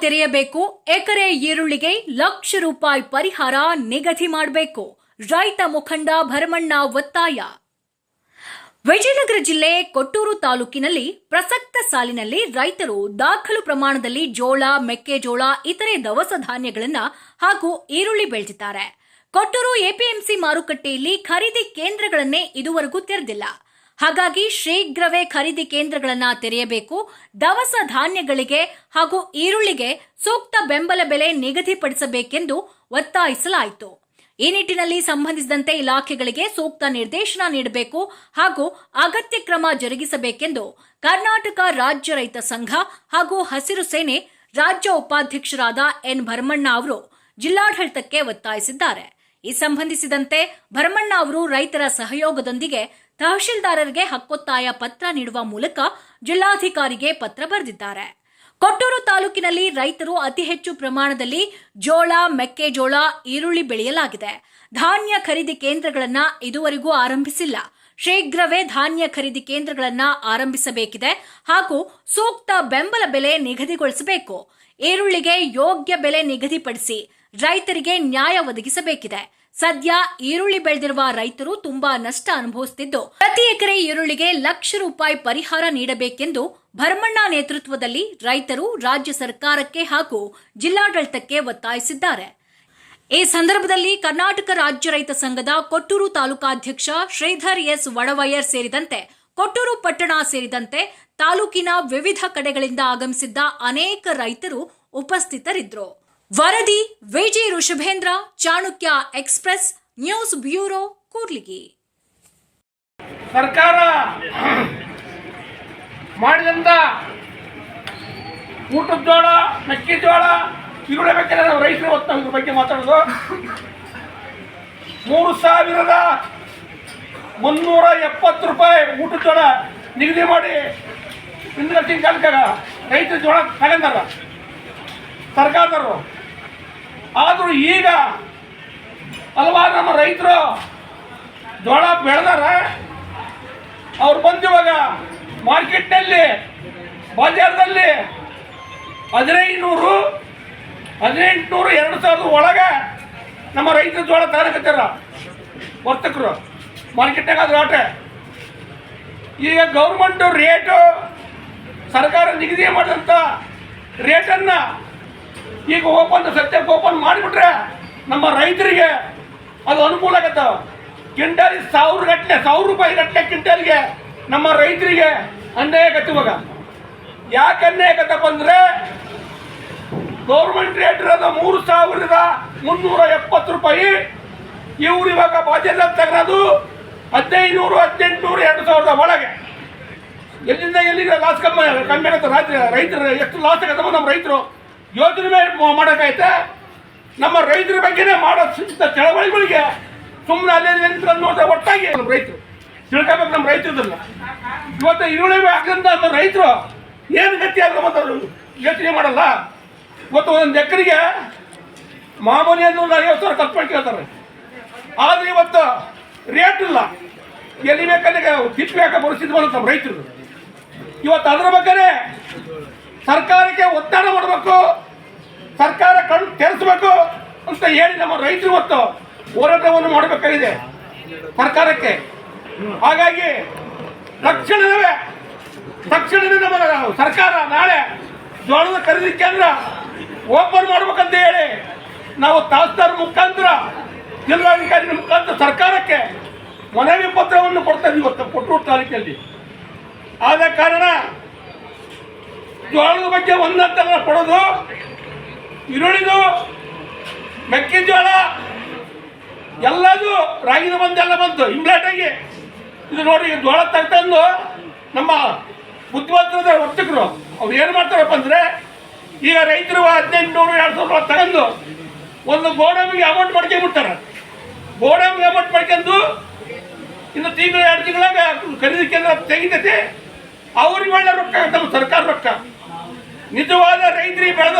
ತೆರೆಯಬೇಕು. ಎಕರೆ ಈರುಳ್ಳಿಗೆ ಲಕ್ಷ ರೂಪಾಯಿ ಪರಿಹಾರ ನಿಗದಿ ಮಾಡಬೇಕು. ರೈತ ಮುಖಂಡ ಭರಮಣ್ಣ ಒತ್ತಾಯ. ವಿಜಯನಗರ ಜಿಲ್ಲೆ ಕೊಟ್ಟೂರು ತಾಲೂಕಿನಲ್ಲಿ ಪ್ರಸಕ್ತ ಸಾಲಿನಲ್ಲಿ ರೈತರು ದಾಖಲು ಪ್ರಮಾಣದಲ್ಲಿ ಜೋಳ, ಮೆಕ್ಕೆಜೋಳ, ಇತರೆ ದವಸ ಧಾನ್ಯಗಳನ್ನು ಹಾಗೂ ಈರುಳ್ಳಿ ಬೆಳೆದಿದ್ದಾರೆ. ಕೊಟ್ಟೂರು ಎಪಿಎಂಸಿ ಮಾರುಕಟ್ಟೆಯಲ್ಲಿ ಖರೀದಿ ಕೇಂದ್ರಗಳನ್ನೇ ಇದುವರೆಗೂ ತೆರೆದಿಲ್ಲ. ಹಾಗಾಗಿ ಶೀಘ್ರವೇ ಖರೀದಿ ಕೇಂದ್ರಗಳನ್ನು ತೆರೆಯಬೇಕು. ದವಸ ಧಾನ್ಯಗಳಿಗೆ ಹಾಗೂ ಈರುಳ್ಳಿಗೆ ಸೂಕ್ತ ಬೆಂಬಲ ಬೆಲೆ ನಿಗದಿಪಡಿಸಬೇಕೆಂದು ಒತ್ತಾಯಿಸಲಾಯಿತು. ಈ ನಿಟ್ಟಿನಲ್ಲಿ ಸಂಬಂಧಿಸಿದಂತೆ ಇಲಾಖೆಗಳಿಗೆ ಸೂಕ್ತ ನಿರ್ದೇಶನ ನೀಡಬೇಕು ಹಾಗೂ ಅಗತ್ಯ ಕ್ರಮ ಜರುಗಿಸಬೇಕೆಂದು ಕರ್ನಾಟಕ ರಾಜ್ಯ ರೈತ ಸಂಘ ಹಾಗೂ ಹಸಿರು ಸೇನೆ ರಾಜ್ಯ ಉಪಾಧ್ಯಕ್ಷರಾದ ಎನ್ ಭರಮಣ್ಣ ಅವರು ಜಿಲ್ಲಾಡಳಿತಕ್ಕೆ ಒತ್ತಾಯಿಸಿದ್ದಾರೆ. ಈ ಸಂಬಂಧಿಸಿದಂತೆ ಭರಮಣ್ಣ ಅವರು ರೈತರ ಸಹಯೋಗದೊಂದಿಗೆ ತಹಶೀಲ್ದಾರರಿಗೆ ಹಕ್ಕೊತ್ತಾಯ ಪತ್ರ ನೀಡುವ ಮೂಲಕ ಜಿಲ್ಲಾಧಿಕಾರಿಗೆ ಪತ್ರ ಬರೆದಿದ್ದಾರೆ. ಕೊಟ್ಟೂರು ತಾಲೂಕಿನಲ್ಲಿ ರೈತರು ಅತಿ ಹೆಚ್ಚು ಪ್ರಮಾಣದಲ್ಲಿ ಜೋಳ, ಮೆಕ್ಕೆಜೋಳ, ಈರುಳ್ಳಿ ಬೆಳೆಯಲಾಗಿದೆ. ಧಾನ್ಯ ಖರೀದಿ ಕೇಂದ್ರಗಳನ್ನ ಇದುವರೆಗೂ ಆರಂಭಿಸಿಲ್ಲ. ಶೀಘ್ರವೇ ಧಾನ್ಯ ಖರೀದಿ ಕೇಂದ್ರಗಳನ್ನ ಆರಂಭಿಸಬೇಕಿದೆ ಹಾಗೂ ಸೂಕ್ತ ಬೆಂಬಲ ಬೆಲೆ ನಿಗದಿಗೊಳಿಸಬೇಕು. ಈರುಳ್ಳಿಗೆ ಯೋಗ್ಯ ಬೆಲೆ ನಿಗದಿಪಡಿಸಿ ರೈತರಿಗೆ ನ್ಯಾಯ ಒದಗಿಸಬೇಕಿದೆ. ಸದ್ಯ ಈರುಳ್ಳಿ ಬೆಳೆದಿರುವ ರೈತರು ತುಂಬಾ ನಷ್ಟ ಅನುಭವಿಸುತ್ತಿದ್ದು, ಪ್ರತಿ ಎಕರೆ ಈರುಳ್ಳಿಗೆ ಲಕ್ಷ ರೂಪಾಯಿ ಪರಿಹಾರ ನೀಡಬೇಕೆಂದು ಭರಮಣ್ಣ ನೇತೃತ್ವದಲ್ಲಿ ರೈತರು ರಾಜ್ಯ ಸರ್ಕಾರಕ್ಕೆ ಹಾಗೂ ಜಿಲ್ಲಾಡಳಿತಕ್ಕೆ ಒತ್ತಾಯಿಸಿದ್ದಾರೆ. ಈ ಸಂದರ್ಭದಲ್ಲಿ ಕರ್ನಾಟಕ ರಾಜ್ಯ ರೈತ ಸಂಘದ ಕೊಟ್ಟೂರು ತಾಲೂಕಾಧ್ಯಕ್ಷ ಶ್ರೀಧರ್ ಎಸ್ ವಡವಯ್ಯರ್ ಸೇರಿದಂತೆ ಕೊಟ್ಟೂರು ಪಟ್ಟಣ ಸೇರಿದಂತೆ ತಾಲೂಕಿನ ವಿವಿಧ ಕಡೆಗಳಿಂದ ಆಗಮಿಸಿದ್ದ ಅನೇಕ ರೈತರು ಉಪಸ್ಥಿತರಿದ್ದರು. ವರದಿ Viji Rishabhendra Chanakya express, news bureau, Kudligi. ಸರ್ಕಾರ ಮಾಡಿದಂತ ಊಟದ ಜೋಳ ಮೆಕ್ಕೆಜೋಳ ಈರುಳ್ಳಿ ಬೇಕಾದ್ರೆ ನಾವು ರೈತರು ಬಗ್ಗೆ ಮಾತಾಡೋದು. ಮೂರು ಸಾವಿರದ ಮುನ್ನೂರ ಎಪ್ಪತ್ತು ರೂಪಾಯಿ ಊಟದ ಜೋಳ ನಿಗದಿ ಮಾಡಿ ಹಿಂದಿನ ತಿಂಗಳ ರೈತರ ಜೋಳ ತಗೊಂಡಾರ ಸರ್ಕಾರದವರು ಆದರೂ ಈಗ ಅಲ್ವಾ ನಮ್ಮ ರೈತರು ಜೋಳ ಬೆಳೆದಾರ ಅವ್ರು ಬಂದಿವಾಗ ಮಾರ್ಕೆಟ್ನಲ್ಲಿ, ಬಜಾರ್ದಲ್ಲಿ ಹದಿನೈದುನೂರು, ಹದಿನೆಂಟುನೂರು, ಎರಡು ಸಾವಿರದ ಒಳಗೆ ನಮ್ಮ ರೈತರು ಜೋಳ ತಗೊಳಕತ್ತಾರ ವರ್ತಕರು. ಮಾರ್ಕೆಟ್ನಾಗ ಅದು ಆಟ ಈಗ ಗೌರ್ಮೆಂಟು ರೇಟು ಸರ್ಕಾರ ನಿಗದಿ ಮಾಡಿದಂಥ ರೇಟನ್ನು ಈಗ ಓಪನ್ ಸತ್ಯ ಓಪನ್ ಮಾಡಿಬಿಟ್ರೆ ನಮ್ಮ ರೈತರಿಗೆ ಅದು ಅನುಕೂಲ ಆಗತ್ತ. ಕ್ವಿಂಟಲ್ ಸಾವಿರ ಗಟ್ಟಲೆ ಸಾವಿರ ರೂಪಾಯಿ ಗಟ್ಟಲೆ ಕ್ವಿಂಟಲ್ಗೆ ನಮ್ಮ ರೈತರಿಗೆ ಅನ್ಯಾಯ ಆಗತ್ತೆ ಇವಾಗ. ಯಾಕೆ ಅನ್ಯಾಯ ಆಗತ್ತಪ್ಪ ಅಂದರೆ ಗೌರ್ಮೆಂಟ್ ರೇಟ್ ಇರೋದು ಮೂರು ಸಾವಿರದ ಮುನ್ನೂರ ಎಪ್ಪತ್ತು ರೂಪಾಯಿ. ಇವ್ರು ಇವಾಗ ಬಾಜೆಲ್ಲ ತಗೊಳೋದು ಹದಿನೈದುನೂರು, ಹದಿನೆಂಟುನೂರು, ಎರಡು ಸಾವಿರದ ಒಳಗೆ. ಎಲ್ಲಿಂದ ಎಲ್ಲಿಗೆ ಲಾಸ್ ಕಮ್ಮಿ ಕಮ್ಮಿ ಆಗತ್ತೆ? ರಾಜ್ಯ ರೈತರು ಎಷ್ಟು ಲಾಸ್ ಆಗತ್ತಮ್ಮ ನಮ್ಮ ರೈತರು? ಯೋಜನೆ ಮೇಲೆ ನಮ್ಮ ರೈತರ ಬಗ್ಗೆನೇ ಮಾಡೋ ಇಂಥ ಚಳವಳಿಗಳಿಗೆ ಸುಮ್ಮನೆ ಅಲ್ಲೇ ನಿಂತು ನೋಡಿದ್ರೆ ಒಟ್ಟಾಗಿ ನಮ್ಮ ರೈತರು. ತಿಳ್ಕೊಬೇಕು ನಮ್ಮ ರೈತರದಲ್ಲ ಇವತ್ತು ಈರುಳ್ಳಿ ಹಾಕಂತ ರೈತರು ಏನು ಗತಿ ಆದ್ರೆ ಮತ್ತೆ ಯೋಚನೆ ಮಾಡಲ್ಲ. ಇವತ್ತು ಒಂದೊಂದು ಎಕರೆಗೆ ಮಾಮೂಲಿ ಅಂದ್ರೆ ಐವತ್ತು ಸಾವಿರ ಕಟ್ಕೊಂಡು ಕೇಳ್ತಾರೆ ಆದರೆ ಇವತ್ತು ರೇಟ್ ಇಲ್ಲ. ಎಲ್ಲಿ ಬೇಕಂದ್ರೆ ತಿಪ್ಪಿ ಹಾಕೋ ಪರಿಸ್ಥಿತಿ ರೈತರು. ಇವತ್ತು ಅದರ ಬಗ್ಗೆ ಸರ್ಕಾರಕ್ಕೆ ಒತ್ತಡ ಮಾಡಬೇಕು. ಸರ್ಕಾರ ಕಣ್ ತೆರೆಸಬೇಕು ಅಂತ ಹೇಳಿ ನಮ್ಮ ರೈತರು ಇವತ್ತು ಹೋರಾಟವನ್ನು ಮಾಡಬೇಕಾಗಿದೆ ಸರ್ಕಾರಕ್ಕೆ. ಹಾಗಾಗಿ ತಕ್ಷಣವೇ ತಕ್ಷಣವೇ ನಮ್ಮ ಸರ್ಕಾರ ನಾಳೆ ಜೋಳದ ಖರೀದಿ ಕೇಂದ್ರ ಓಪನ್ ಮಾಡ್ಬೇಕಂತ ಹೇಳಿ ನಾವು ತಹಸೀಲ್ದಾರ್ ಮುಖಾಂತರ ಜಿಲ್ಲಾಧಿಕಾರಿ ಮುಖಾಂತರ ಸರ್ಕಾರಕ್ಕೆ ಮನವಿ ಪತ್ರವನ್ನು ಕೊಡ್ತಾ ಇದ್ದೀವಿ ಇವತ್ತು ಕೊಟ್ಟೂರು ತಾಲೂಕಲ್ಲಿ. ಆದ ಕಾರಣ ಜೋಳದ ಬಗ್ಗೆ ಒಂದಂತ ಕೊಡೋದು ಈರುಳ್ಳಿದು, ಮೆಕ್ಕೆಜೋಳ, ಎಲ್ಲದು ರಾಗಿ ಬಂದೆಲ್ಲ ಬಂತು ಇಂಬ್ಲಾಟಾಗಿ ಇದು ನೋಡಿ, ಜೋಳ ತಗ್ತಂದು ನಮ್ಮ ಬುದ್ಧಿವಂತರದ ವರ್ತಕರು, ಅವ್ರು ಏನು ಮಾಡ್ತಾರಪ್ಪ ಅಂದರೆ, ಈಗ ರೈತರು ಹದಿನೆಂಟುನೂರು ಎರಡು ಸಾವಿರ ತಗೊಂಡು ಒಂದು ಗೋಡಂಬಿಗೆ ಅಮೌಂಟ್ ಮಾಡ್ಕೊಂಡ್ಬಿಡ್ತಾರೆ ಗೋಡಂಬಿಗೆ ಅಮೌಂಟ್ ಮಾಡ್ಕೊಂಡು ಇನ್ನು ತಿಂಗಳು, ಎರಡು ತಿಂಗಳಾಗ ಖರೀದಿ ಕೇಂದ್ರ ತೆಗಿತೈತೆ. ಅವ್ರಿಗೆ ಒಳ್ಳೆ ರೊಕ್ಕ ಸರ್ಕಾರ ರೊಕ್ಕ. ನಿಜವಾದ ರೈತರಿಗೆ ಬೆಳೆದಂತ